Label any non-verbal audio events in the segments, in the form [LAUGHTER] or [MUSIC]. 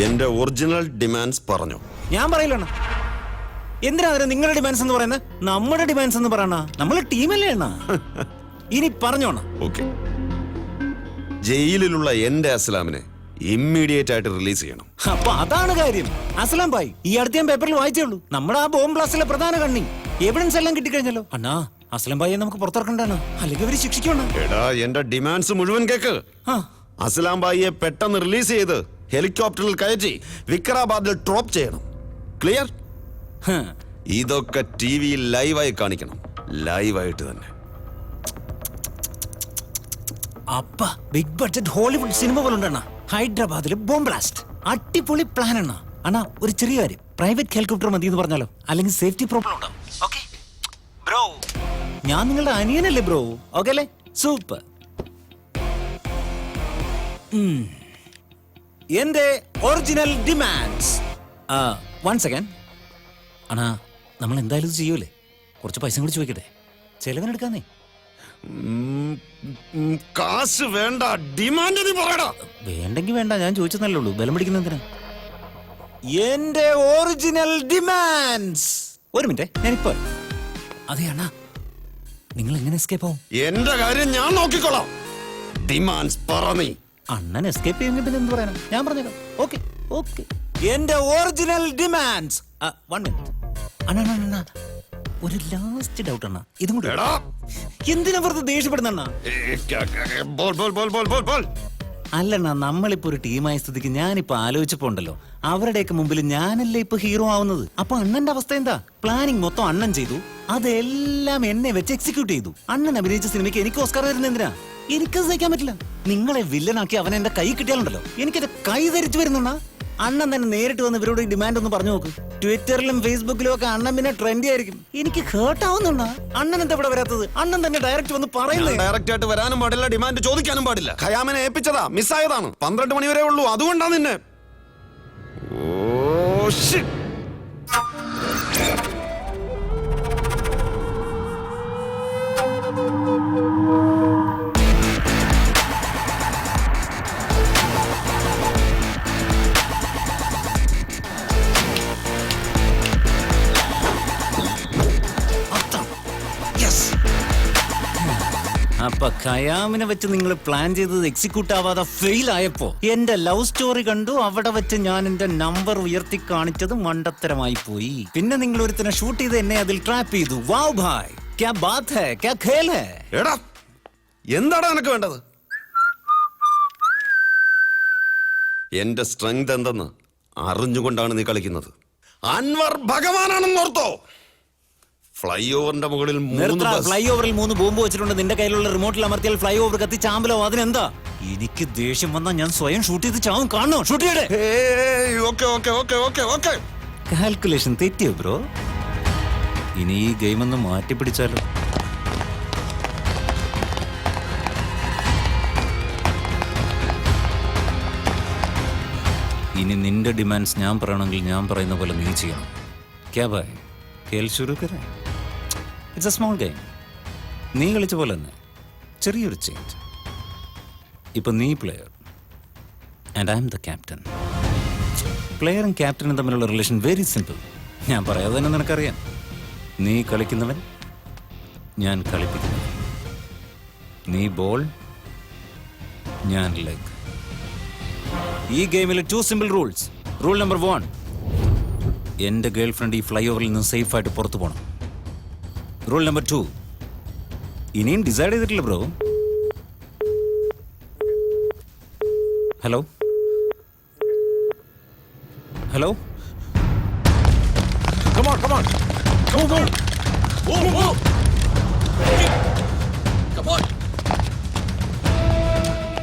എന്റെ original demands പറഞ്ഞു. ഞാൻ പറയില്ലണ്ണ എന്തിനാ അതിന് നിങ്ങളുടെ ഡിമാൻഡ്സ് എന്ന് പറയുന്നത്? നമ്മുടെ ഡിമാൻഡ്സ് എന്ന് പറയണ നമ്മൾ ടീമല്ലേ [LAUGHS] ഇനി പറഞ്ഞോണ ഓക്കെ. ജയിലിലുള്ള എന്റെ അസ്ലാമിനെ ഇമ്മീഡിയറ്റ് ആയിട്ട് റിലീസ് ചെയ്യണം. അപ്പൊ അതാണ് കാര്യം. അസ്ലാം ഭായ് ഈ അടുത്ത ഞാൻ പേപ്പറിൽ വായിച്ചേ ഉള്ളൂ. നമ്മുടെ ആ ബോംബ് ബ്ലാസ്റ്റിലെ പ്രധാന കണ്ണി. എവിഡൻസ് എല്ലാം കിട്ടിക്കഴിഞ്ഞല്ലോ. അണ്ണാ അസ്ലം ഭായിയെ നമുക്ക് പുറത്തിറക്കണ്ടാണ് അല്ലെങ്കിൽ അവർ ശിക്ഷിക്കണം എടാ എന്റെ ഡിമാൻഡ്സ് മുഴുവൻ കേക്ക്. അസ്ലാം ഭായിയെ പെട്ടെന്ന് റിലീസ് ചെയ്ത് ഹെലികോപ്റ്ററിൽ കയറ്റി വിക്രാബാദിൽ ഡ്രോപ്പ് ചെയ്യണം. ക്ലിയർ? ഇതൊക്കെ ടി വിയിൽ ലൈവായി കാണിക്കണം. ലൈവായിട്ട് തന്നെ. അപ്പ ബിഗ് ബഡ്ജറ്റ് ഹോളിവുഡ് സിനിമ പോലെ ഉണ്ടണ്ണ ഹൈദരാബാദിൽ ബോംബ് ബ്ലാസ്റ്റ് അടിപൊളി പ്ലാൻ എണ്ണ. അണ്ണാ ഒരു ചെറിയ കാര്യം. പ്രൈവറ്റ് ഹെലികോപ്റ്റർ മതി എന്ന് പറഞ്ഞാലോ? അല്ലെങ്കിൽ സേഫ്റ്റി പ്രോബ്ലം ഉണ്ടാവും. ബ്രോ ഞാൻ നിങ്ങളുടെ അനിയനല്ലേ ബ്രോ ഓക്കെ അല്ലേ? സൂപ്പർ എന്റെ ഒറിജിനൽ ഡിമാൻഡ്സ് വൺ സെക്കൻഡ് അണാ നമ്മൾ എന്തായാലും ഇത് ചെയ്യൂലേ? കുറച്ച് പൈസ കൂടി ചോദിക്കട്ടെ? ചെലവിനെടുക്കാന്നേ കാശ് വേണ്ട ഡിമാൻഡ് നീ പറയടാ. വേണ്ടെങ്കിൽ വേണ്ട ഞാൻ ചോദിച്ചതല്ലേ ഉള്ളൂ. ബലം പിടിക്കുന്ന എന്തിനാ? എന്റെ ഒറിജിനൽ ഡിമാൻഡ്സ് ഒരു മിനിറ്റ് ഞാനിപ്പോ അതെ അണ്ണാ. നിങ്ങൾ എങ്ങനെ എസ്കേപ്പ് ആവും? എന്റെ കാര്യം ഞാൻ നോക്കിക്കോളാം ഡിമാൻഡ്സ് പറ നീ. അണ്ണൻ എസ്കേപ്പ് ചെയ്യുമെങ്കിൽ എന്ത് പറയാനാ? ഞാൻ പറഞ്ഞേക്കാം. ഓക്കെ ഓക്കെ എന്റെ ഒറിജിനൽ ഡിമാൻഡ്സ് വൺ മിനിറ്റ് അണ്ണാ ഒരു ലാസ്റ്റ് ഡൗട്ട് അണ്ണ. ഇതും കൂടെ എന്തിനാ വെറുതെ ദേഷ്യപ്പെടുന്ന അണ്ണാ? അല്ലണ്ണ നമ്മളിപ്പോ ഒരു ടീമായ സ്ഥിതിക്ക് ഞാനിപ്പോ ആലോചിച്ചപ്പോ ഉണ്ടല്ലോ. അവരുടെയൊക്കെ മുമ്പിൽ ഞാനല്ലേ ഇപ്പൊ ഹീറോ ആവുന്നത്? അപ്പൊ അണ്ണന്റെ അവസ്ഥ എന്താ? പ്ലാനിങ് മൊത്തം അണ്ണൻ ചെയ്തു. അതെല്ലാം എന്നെ വെച്ച് എക്സിക്യൂട്ട് ചെയ്തു. അണ്ണൻ അഭിനയിച്ച സിനിമയ്ക്ക് എനിക്ക് ഓസ്കാർ വരുന്ന എന്തിനാ? എനിക്കത് സഹിക്കാൻ പറ്റില്ല. നിങ്ങളെ വില്ലനാക്കി അവൻ എന്റെ കൈ കിട്ടിയാലുണ്ടല്ലോ. എനിക്കത് കൈ ധരിച്ചു വരുന്നുണ്ടാ അണ്ണൻ തന്നെ നേരിട്ട് വന്ന് ഇവരോട് ഡിമാൻഡ് ഒന്ന് പറഞ്ഞു നോക്ക്. ട്വിറ്ററിലും ഫേസ്ബുക്കിലും ഒക്കെ അണ്ണൻ പിന്നെ ട്രെൻഡി ആയിരിക്കും. എനിക്ക് ഹേർട്ട് ആവുന്നുണ്ട അണ്ണൻ എന്താ ഇവിടെ വരാത്തത്? അണ്ണൻ തന്നെ ഡയറക്റ്റ് വന്ന് പറയുന്നത് ഡയറക്റ്റ് ആയിട്ട് വരാനും പാടില്ല ഡിമാൻഡ് ചോദിക്കാനും പാടില്ല. ഖയാമനെ ഏൽപ്പിച്ചതാ മിസ്സായതാണ് പന്ത്രണ്ട് മണി വരെ ഉള്ളൂ അതുകൊണ്ടാണ് നിന്നെ. ഓ shit. ഖയാമിനെ വെച്ച് നിങ്ങൾ പ്ലാൻ ചെയ്തത് എക്സിക്യൂട്ട് ആവാതെ ഫെയിൽ ആയപ്പോ എന്റെ ലവ് സ്റ്റോറി കണ്ടു. അവിടെ വെച്ച് ഞാൻ എന്റെ നമ്പർ ഉയർത്തി കാണിച്ചത് മണ്ടത്തരമായി പോയി. പിന്നെ നിങ്ങൾ ഒരുത്തിനെ ഷൂട്ട് ചെയ്ത് എന്നെ അതിൽ ട്രാപ്പ് ചെയ്തു. വാവ് ഭായ് ക്യാ ബാത് ഹേ ക്യാ ഖേൽ ഹേ എടാ എന്താടാ നിനക്ക് വേണ്ടത്? എന്റെ സ്ട്രെങ്ത് എന്തെന്ന് അറിഞ്ഞുകൊണ്ടാണ് നീ കളിക്കുന്നത്. അൻവർ ഭഗവാനാണെന്ന് ഓർത്തോ? ഫ്ലൈ ഓവറിന്റെ മുകളിൽ മൂന്ന് ബസ്. ഫ്ലൈ ഓവറിൽ മൂന്ന് ബോംബ് വെച്ചിട്ടുണ്ട്. നിന്റെ കയ്യിലുള്ള റിമോട്ടിൽ അമർത്തിയാൽ ഫ്ലൈ ഓവർ കത്തി ചാമ്പലോ? അതിനെന്താ? എനിക്ക് ദേഷ്യം വന്നാൽ ഞാൻ സ്വയം ഷൂട്ട് ചെയ്ത് ചാവും. കാണണോ? ഷൂട്ട് ചെയ്യട്ടെ. ഏയ്, okay okay okay okay okay. Calculation തെറ്റിയോ bro ഇനി ഈ ഗെയിം ഒന്ന് മാറ്റി പിടിച്ചാലോ ഇനി നിന്റെ ഡിമാൻഡ്സ് ഞാൻ പറയണമെങ്കിൽ ഞാൻ പറയുന്ന പോലെ നീ ചെയ്യണം. ക്യാ ബായ്? കേൽ ശുരു കരേ ഇറ്റ്സ് എ സ്മോൾ ഗെയിം നീ കളിച്ച പോലെ തന്നെ ചെറിയൊരു ചേഞ്ച് ഇപ്പം നീ player and I'm the captain പ്ലെയറും ക്യാപ്റ്റനും തമ്മിലുള്ള റിലേഷൻ വെരി സിമ്പിൾ ഞാൻ പറയാതെ തന്നെ നിനക്കറിയാം. നീ കളിക്കുന്നവൻ ഞാൻ കളിപ്പിക്കുന്നവൻ. നീ ബോൾ ഞാൻ ലെഗ് ഈ ഗെയിമിൽ two simple rules rule number one എന്റെ ഗേൾ ഫ്രണ്ട് ഈ ഫ്ലൈ ഓവറിൽ നിന്ന് സേഫായിട്ട് പുറത്തു പോകണം റൂൾ നമ്പർ ടു ഇനിയും ഡിസൈഡ് ചെയ്തിട്ടില്ല bro hello hello Come on, come on. Move, move. Move, move.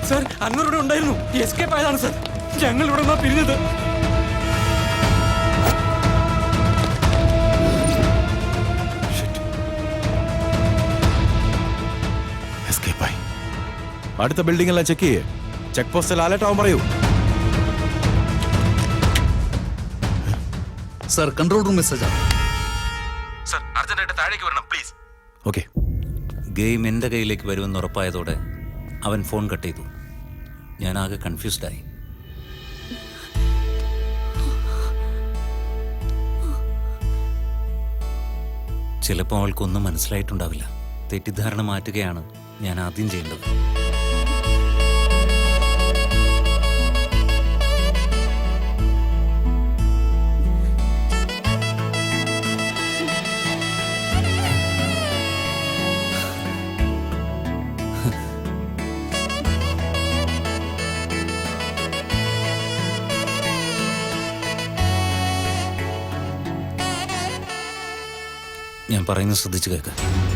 Sir Annur ഇവിടെ ഉണ്ടായിരുന്നു. എസ്കേപ്പ് ആയതാണ് സർ ഞങ്ങൾ ഇവിടെ നിന്നാ പിരിഞ്ഞത്. എസ്കേപ്പായി അടുത്ത ബിൽഡിംഗ് എല്ലാം ചെക്ക് ചെയ്യേ. ചെക്ക് പോസ്റ്റിൽ അലർട്ട് ആവാൻ പറയൂ. Sir control room message sir താഴേക്ക് വരണം പ്ലീസ് ഓക്കെ ഗെയിം എന്റെ കയ്യിലേക്ക് വരുമെന്ന് ഉറപ്പായതോടെ അവൻ ഫോൺ കട്ട് ചെയ്തു. ഞാൻ ആകെ കൺഫ്യൂസ്ഡായി ചിലപ്പോൾ അവൾക്കൊന്നും മനസ്സിലായിട്ടുണ്ടാവില്ല. തെറ്റിദ്ധാരണ മാറ്റുകയാണ് ഞാൻ ആദ്യം ചെയ്യേണ്ടത്. ഞാൻ പറയുന്നത് ശ്രദ്ധിച്ചു കേൾക്കാം.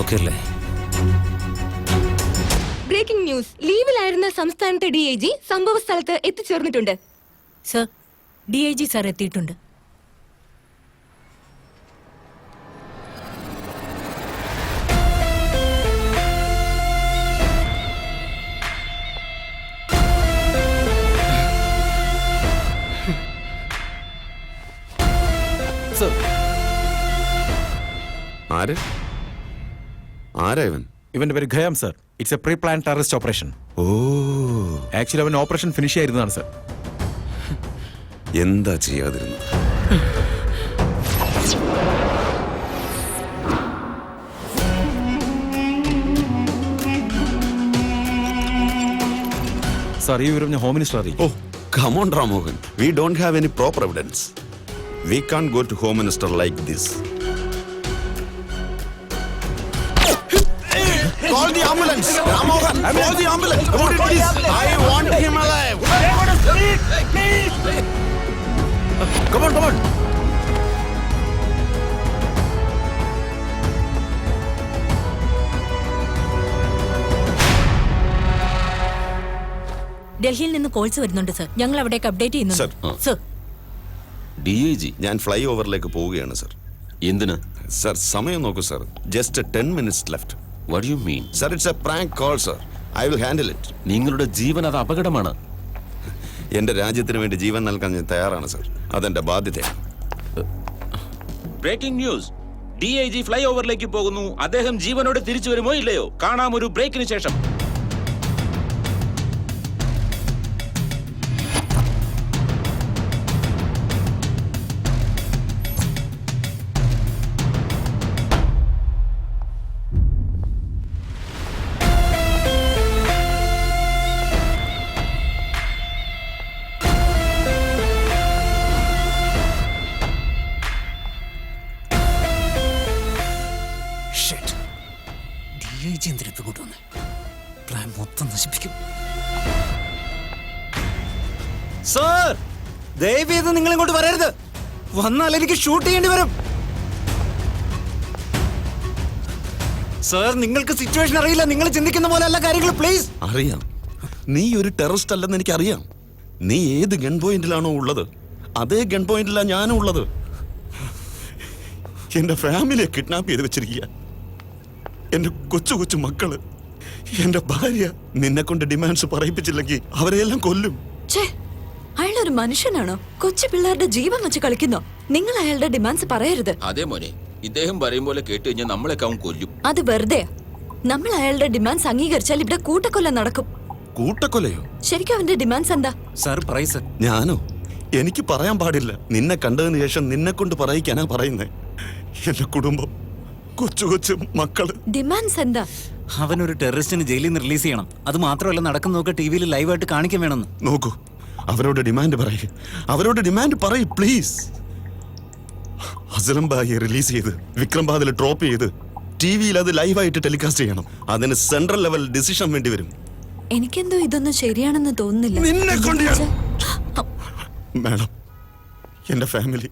ഓക്കെ അല്ലേ? ബ്രേക്കിംഗ് ന്യൂസ് ലീവിലായിരുന്ന സംസ്ഥാനത്തെ ഡി ഐ ജി സംഭവ സ്ഥലത്ത് എത്തിച്ചേർന്നിട്ടുണ്ട്. Sir D I G sir എത്തിയിട്ടുണ്ട്. സർ. ആര്? ആരാ ഇവൻ? ഇവന്റെ പേര് Khayam sir. It's a pre plan terrorist operation oh. Actually അവൻ ഓപ്പറേഷൻ ഫിനിഷ് ചെയ്യായിരുന്നതാണ് സർ. എന്താ ചെയ്യാതിരുന്നത്? സാർ ഈ വിവരം ഞാൻ ഹോം മിനിസ്റ്റർ അറിയിക്കും. ഓ come on Ramohan we don't have any proper evidence we can't go to home minister like this Ramohan, call the ambulance! Come on, please! I want him alive! Come on, come on! ഡൽഹിയിൽ നിന്ന് calls വരുന്നുണ്ട് sir. ഞങ്ങൾ അവിടേക്ക് update ചെയ്യുന്നു ചെയ്യുന്നുണ്ട് sir. D I G ഞാൻ fly ഓവറിലേക്ക് പോവുകയാണ് സർ. എന്തിന്? സർ സമയം നോക്കൂ sir. Just ten minutes left what you mean sir it's a prank call sir I will handle it. നിങ്ങളുടെ ജീവൻ അത് അപകടമാണ്. എന്റെ രാജ്യത്തിന് വേണ്ടി ജീവൻ നൽകാൻ ഞാൻ തയ്യാറാണ് സർ. അതെന്റെ ബാധ്യതയാണ്. Breaking news D I G fly ഓവറിലേക്ക് പോകുന്നു. അദ്ദേഹം ജീവനോടെ തിരിച്ചു വരുമോ ഇല്ലയോ? കാണാം ഒരു ബ്രേക്കിന് ശേഷം. സാർ ദയവ് ചെയ്ത് നിങ്ങൾ ഇങ്ങോട്ട് വരരുത്. വന്നാൽ എനിക്ക് ഷൂട്ട് ചെയ്യേണ്ടി വരും. സാർ നിങ്ങൾക്ക് സിറ്റുവേഷൻ അറിയില്ല. നിങ്ങൾ ചിന്തിക്കുന്ന പോലെ അല്ല കാര്യങ്ങൾ പ്ലീസ്. അറിയാം. നീ ഒരു ടെററിസ്റ്റ് അല്ലെന്ന് എനിക്കറിയാം. നീ ഏത് ഗൺ പോയിന്റിലാണോ ഉള്ളത്? അതേ ഗൺ പോയിന്റിലാണ് ഞാനും ഉള്ളത്. എന്റെ ഫാമിലിയെ കിഡ്നാപ്പ് ചെയ്ത് വെച്ചിരിക്കുക. എന്റെ കൊച്ചു കൊച്ചു മക്കൾ. എന്റെ ഭാര്യ നിന്നെ കൊണ്ട് ഡിമാൻഡ്സ് പറയിപ്പിച്ചില്ലെങ്കിൽ അവരെയെല്ലാം കൊല്ലും. ഛേ അയാളൊരു മനുഷ്യനാണോ? കൊച്ചു പിള്ളേരുടെ ജീവൻ വെച്ച് കളിക്കുന്നോ? നിങ്ങൾ അയാളുടെ ഡിമാൻഡ്സ് പറയരുത്. അതെ മോനെ. ഇദ്ദേഹം പറയും പോലെ കേട്ട് കഴിഞ്ഞാൽ നമ്മളൊക്കെ അവൻ കൊല്ലും. അത് വെറുതെ നമ്മൾ അയാളുടെ ഡിമാൻഡ്സ് അംഗീകരിച്ചാൽ ഇവിടെ കൂട്ടക്കൊല്ലം നടക്കും. കൂട്ടക്കൊലയോ? ശരിക്കും അവന്റെ ഡിമാൻഡ്സ് എന്താ? Sir price sir. ഞാനോ? എനിക്ക് പറയാൻ പാടില്ല. നിന്നെ കണ്ടതിന് ശേഷം നിന്നെ കൊണ്ട് പറയിക്കാനാ പറയുന്നേ. എന്റെ കുടുംബം കൊച്ചു കൊച്ചു മക്കൾ. ഡിമാൻഡ്സ് എന്താ? അവനൊരു ടെററിസ്റ്റിന് ജയിലിൽ നിന്ന് റിലീസ് ചെയ്യണം. അത് മാത്രമല്ല നടക്കുന്ന നോക്കുക ടി വിയിൽ ലൈവായിട്ട് കാണിക്കാൻ വേണമെന്ന്. നോക്കൂ. അവരോട് ഡിമാൻഡ് പറയ്. അവരോട് ഡിമാൻഡ് പറയ് പ്ലീസ് അസലം ബായി റിലീസ് ചെയ്ത് വിക്രം ബാദിൽ ഡ്രോപ്പ് ചെയ്ത് ടി വിയിൽ അത് ലൈവായിട്ട് ടെലികാസ്റ്റ് ചെയ്യണം. അതിന് സെൻട്രൽ ലെവൽ ഡിസിഷൻ വേണ്ടി വരും. എനിക്കെന്തോ ഇതൊന്നും ശരിയാണെന്ന് തോന്നുന്നില്ല. നിന്നെ കൊണ്ട് മാഡം എന്റെ ഫാമിലി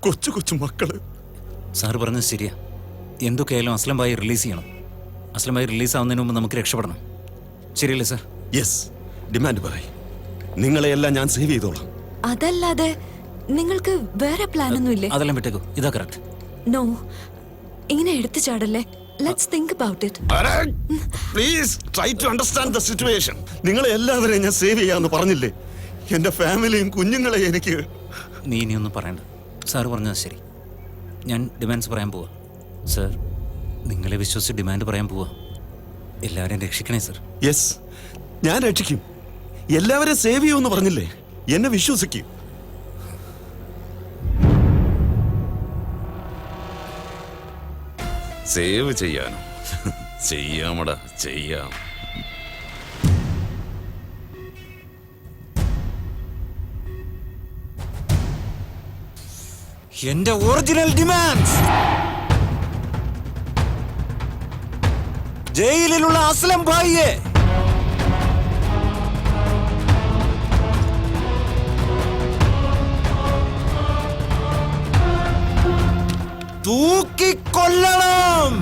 കൊച്ചു കൊച്ചു മക്കൾ. സാർ പറഞ്ഞത് ശരിയാ. എന്തൊക്കെയായാലും അസ്ലം ഭായി റിലീസ് ചെയ്യണം. അസ്ലം ഭായി റിലീസ് ആവുന്നതിന് മുമ്പ് നമുക്ക് രക്ഷപ്പെടണം. ശരിയല്ലേ സാർ? യെസ് ഡിമാൻഡ് പറയ്. നിങ്ങളെയെല്ലാം ഞാൻ സേവ് ചെയ്തോളാം. അതല്ലാതെ നിങ്ങൾക്ക് വേറെ പ്ലാൻ ഒന്നും ഇല്ലേ അതെല്ലാം വിട്ടേക്കോ. ഇതാ കറക്റ്റ്. നോ. ഇങ്ങനെ എടുത്തു ചാടല്ലേ? Let's think about it please try to understand the situation നിങ്ങളെ എല്ലാവരെയും ഞാൻ സേവ് ചെയ്യാന്ന് പറഞ്ഞില്ലേ? എന്റെ ഫാമിലിയും കുഞ്ഞുങ്ങളെ എനിക്ക് നീ ഇനിയൊന്നും പറയണ്ട. സാർ പറഞ്ഞത് ശരി. ഞാൻ ഡിമാൻഡ്സ് പറയാൻ പോവാ. സർ നിങ്ങളെ വിശ്വസിച്ച് ഡിമാൻഡ് പറയാൻ പോവാ. എല്ലാവരെയും രക്ഷിക്കണേ സർ. യെസ് ഞാൻ രക്ഷിക്കും. എല്ലാവരെയും സേവ് ചെയ്യുമെന്ന് പറഞ്ഞില്ലേ? എന്നെ വിശ്വസിക്കൂ. സേവ് ചെയ്യാനോ? ചെയ്യാമടാ ചെയ്യാം. എന്റെ ഒറിജിനൽ ഡിമാൻഡ്സ് ജയിലിലുള്ള അസ്ലം ഭായിയെ തൂക്കിക്കൊല്ലണം.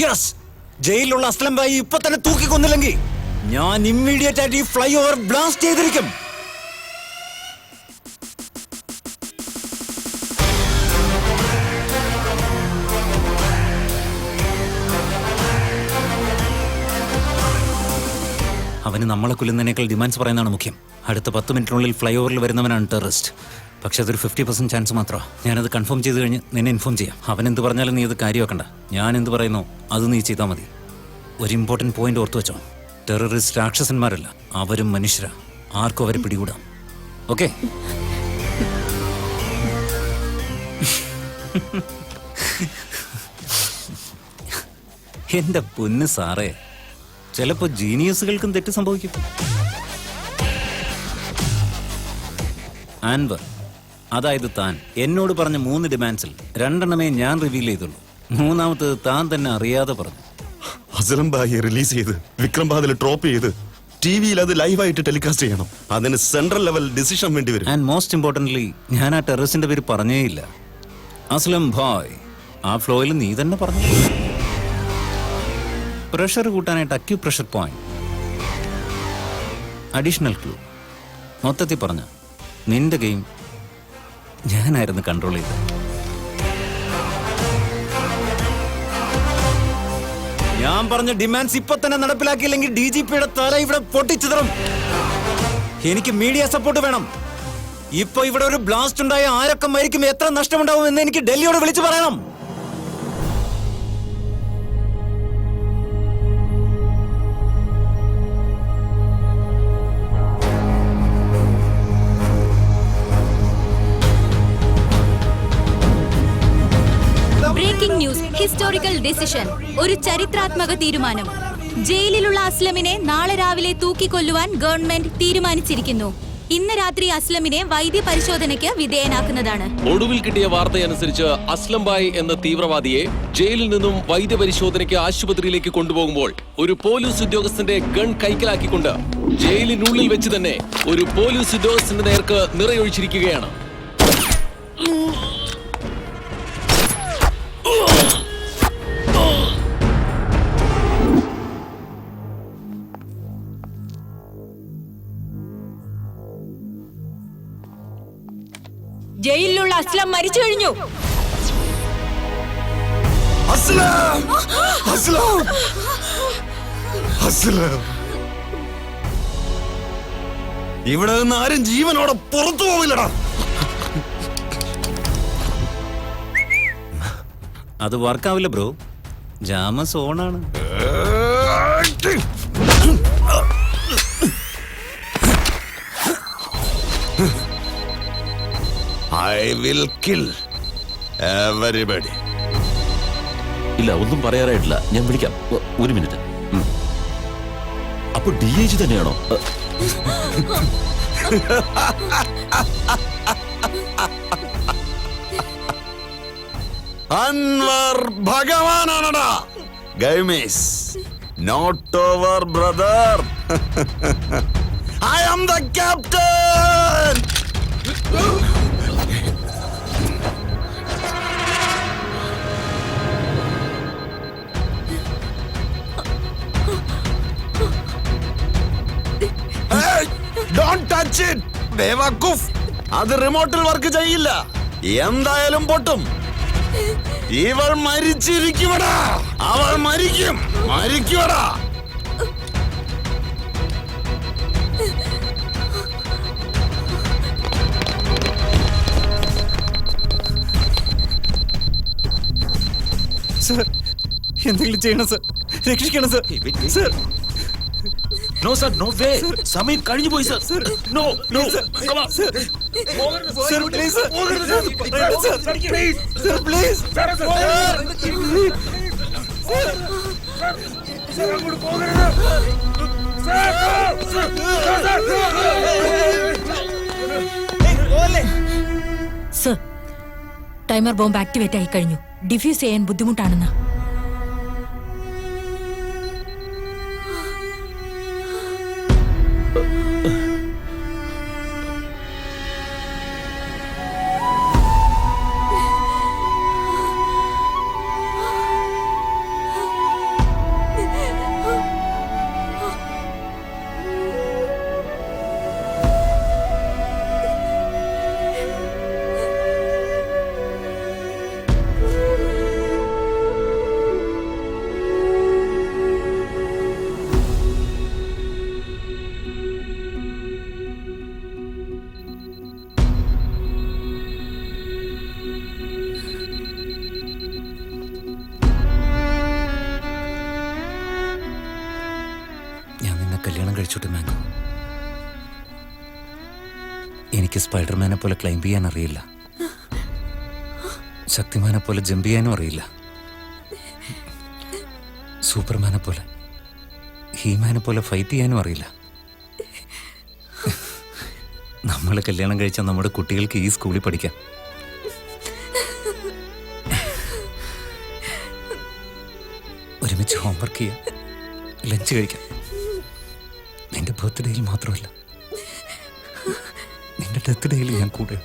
യെസ് ജയിലിലുള്ള അസ്ലം ഭായി ഇപ്പൊ തന്നെ തൂക്കിക്കൊന്നില്ലെങ്കിൽ ഞാൻ ഇമ്മീഡിയറ്റ് ആയിട്ട് ഈ ഫ്ലൈ ഓവർ ബ്ലാസ്റ്റ് ചെയ്തിരിക്കും. അവന് നമ്മളെ കൊല്ലുന്നതിനേക്കാൾ ഡിമാൻഡ്സ് പറയുന്നതാണ് മുഖ്യം. അടുത്ത പത്ത് മിനിറ്റിനുള്ളിൽ ഫ്ലൈ ഓവറിൽ വരുന്നവനാണ് ടെററിസ്റ്റ് പക്ഷെ അതൊരു ഫിഫ്റ്റി പെർസെന്റ് ചാൻസ് മാത്രമാണ് ഞാനത് കൺഫേം ചെയ്ത് കഴിഞ്ഞ് നിന്നെ ഇൻഫോം ചെയ്യാം. അവൻ എന്ത് പറഞ്ഞാലും നീ അത് കാര്യമാക്കണ്ട. ഞാൻ എന്ത് പറയുന്നോ അത് നീ ചെയ്താൽ മതി. ഒരു ഇമ്പോർട്ടന്റ് പോയിന്റ് ഓർത്തു വെച്ചോ. ടെററിസ്റ്റ് രാക്ഷസന്മാരല്ല അവരും മനുഷ്യരാ. ആർക്കും അവരെ പിടികൂടാം. ഓക്കെ [LAUGHS] എന്റെ പൊന്ന് സാറേ. ചിലപ്പോ ജീനിയസുകൾക്കും തെറ്റ് സംഭവിക്കും. ആൻവർ അതായത് താൻ എന്നോട് പറഞ്ഞ മൂന്ന് ഡിമാൻഡ്സിൽ രണ്ടെണ്ണമേ ഞാൻ റിവീൽ ചെയ്തുള്ളൂ. മൂന്നാമത്തത് താൻ തന്നെ അറിയാതെ പറഞ്ഞു. അസലം ബായി റിലീസ് ചെയ്ത് വിക്രം ബാദൽ ഡ്രോപ്പ് ചെയ്ത് ടി വിയിൽ അത് ലൈവായിട്ട് ടെലികാസ്റ്റ് ചെയ്യണം. അതിന് സെൻട്രൽ ലെവൽ ഡിസിഷൻ വേണ്ടി വരും. ആൻഡ് മോസ്റ്റ് ഇമ്പോർട്ടന്റ്ലി ഞാൻ ആ ടെററിസ്റ്റിന്റെ പേര് പറഞ്ഞേയില്ല അസ്ലം ഭായ് ആ ഫ്ലോയിൽ നീ തന്നെ പറഞ്ഞു. പ്രഷർ കൂട്ടാനായിട്ട് acupressure point additional clue മൊത്തത്തിൽ പറഞ്ഞ നിന്റെ ഗെയിം ഞാനായിരുന്നു കൺട്രോൾ ചെയ്തത്. ഞാൻ പറഞ്ഞ ഡിമാൻഡ്സ് ഇപ്പൊ തന്നെ നടപ്പിലാക്കിയില്ലെങ്കിൽ ഡി ജി പിയുടെ തല ഇവിടെ പൊട്ടിച്ചിതറും. എനിക്ക് മീഡിയ സപ്പോർട്ട് വേണം. ഇപ്പൊ ഇവിടെ ഒരു ബ്ലാസ്റ്റ് ഉണ്ടായ ആരൊക്കെ മരിക്കും എത്ര നഷ്ടമുണ്ടാവും എന്ന് എനിക്ക് ഡൽഹിയോട് വിളിച്ചു പറയണം. ബ്രേക്കിംഗ് ന്യൂസ് ഹിസ്റ്റോറിക്കൽ ഡിസിഷൻ ഒരു ചരിത്രാത്മക തീരുമാനം. ജയിലിലുള്ള അസ്ലമിനെ നാളെ രാവിലെ തൂക്കിക്കൊല്ലുവാൻ ഗവൺമെന്റ് തീരുമാനിച്ചിരിക്കുന്നു. ഇന്ന് രാത്രി അസ്ലമിനെ വൈദ്യ പരിശോധനയ്ക്ക് വിധേയനാക്കുന്നതാണ്. ഒടുവിൽ കിട്ടിയ വാർത്തയനുസരിച്ച് അസ്ലം ബായ് എന്ന തീവ്രവാദിയെ ജയിലിൽ നിന്നും വൈദ്യ പരിശോധനയ്ക്ക് ആശുപത്രിയിലേക്ക് കൊണ്ടുപോകുമ്പോൾ ഒരു പോലീസ് ഉദ്യോഗസ്ഥന്റെ ഗൺ കൈക്കലാക്കിക്കൊണ്ട് ജയിലിനുള്ളിൽ വെച്ച് തന്നെ ഒരു പോലീസ് ഉദ്യോഗസ്ഥന്റെ നേർക്ക് നിറയൊഴിച്ചിരിക്കുകയാണ്. ജയിലിലുള്ള അസ്ലം മരിച്ചു കഴിഞ്ഞു. അസ്ലം! അസ്ലം! അസ്ലം! ഇവിടെ നിന്ന് ആരും ജീവനോടെ പുറത്തു പോവില്ലടാ. അത് വർക്കാവില്ല ബ്രോ. ജാമസ് ഓണാണ് ഐ വിൽ കിൽ എവരിബഡി ഇല്ല ഒന്നും പറയാറായിട്ടില്ല. ഞാൻ വിളിക്കാം. ഒ- ഒരു മിനിറ്റ്. അപ്പൊ ഡി എ ജി തന്നെയാണോ? അ, Anwar ഭഗവാനാണടാ. Game's not over brother I am the captain touch അത് റിമോട്ടിൽ വർക്ക് ചെയ്യില്ല. എന്തായാലും പൊട്ടും. ഇവൾ മരിച്ചിരിക്കുവടാ. അവൾ മരിക്കും. മരിക്കുവടാ. സർ എന്തെങ്കിലും ചെയ്യണം സർ രക്ഷിക്കണം sir sir no sir no way സമയം കഴിഞ്ഞു പോയി sir no no sir please sir sir please sir timer bomb activate ആയി കഴിഞ്ഞു. ഡിഫ്യൂസ് ചെയ്യാൻ ബുദ്ധിമുട്ടാണെന്ന്. കഴിച്ചോട്ടെ മാംഗോ എനിക്ക് സ്പൈഡർമാനെ പോലെ ക്ലൈംബ് ചെയ്യാൻ അറിയില്ല. ശക്തിമാനെ പോലെ ജമ്പ് ചെയ്യാനും അറിയില്ല. സൂപ്പർമാനെ പോലെ ഹീമാനെ പോലെ ഫൈറ്റ് ചെയ്യാനും അറിയില്ല. നമ്മൾ കല്യാണം കഴിച്ചാൽ നമ്മുടെ കുട്ടികൾക്ക് ഈ സ്കൂളിൽ പഠിക്കാം. ഒരുമിച്ച് ഹോംവർക്ക് ചെയ്യാം ലഞ്ച് കഴിക്കാം. നിന്റെ ബർത്ത്ഡേയിൽ മാത്രമല്ല. നിന്റെ ഡെത്ത് ഡേയിൽ ഞാൻ കൂടെ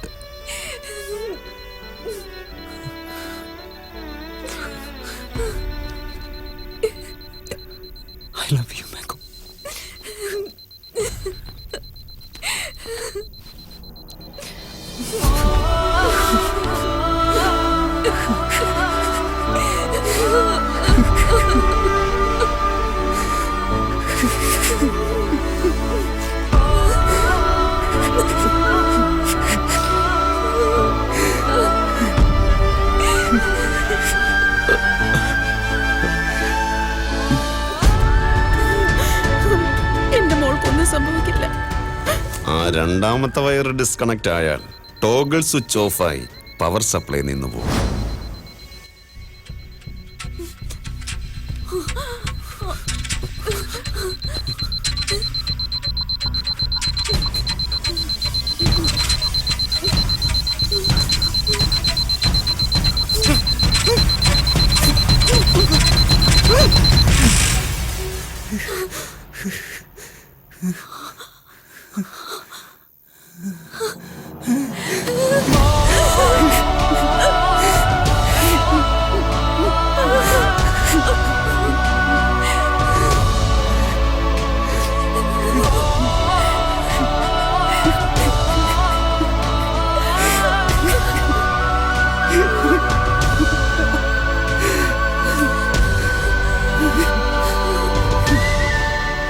രണ്ടാമത്തെ വയർ ഡിസ്കണക്ട് ആയാൽ ടോഗിൾ സ്വിച്ച് ഓഫായി പവർ സപ്ലൈ നിന്ന് പോകും